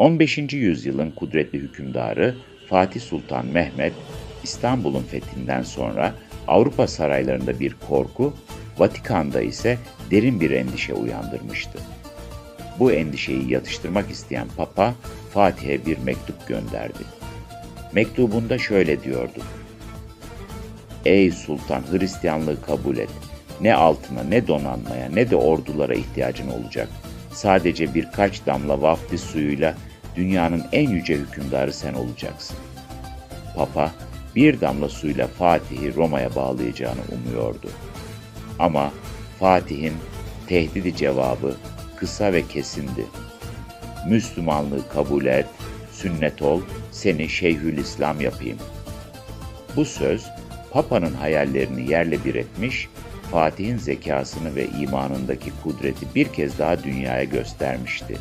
15. yüzyılın kudretli hükümdarı Fatih Sultan Mehmet, İstanbul'un fethinden sonra Avrupa saraylarında bir korku, Vatikan'da ise derin bir endişe uyandırmıştı. Bu endişeyi yatıştırmak isteyen Papa, Fatih'e bir mektup gönderdi. Mektubunda şöyle diyordu. Ey sultan Hristiyanlığı kabul et. Ne altına ne donanmaya ne de ordulara ihtiyacın olacak. Sadece birkaç damla vaftiz suyuyla dünyanın en yüce hükümdarı sen olacaksın. Papa bir damla suyla Fatih'i Roma'ya bağlayacağını umuyordu. Ama Fatih'in tehdidi cevabı kısa ve kesindi. Müslümanlığı kabul et, sünnet ol, seni Şeyhülislam yapayım. Bu söz Papa'nın hayallerini yerle bir etmiş, Fatih'in zekasını ve imanındaki kudreti bir kez daha dünyaya göstermişti.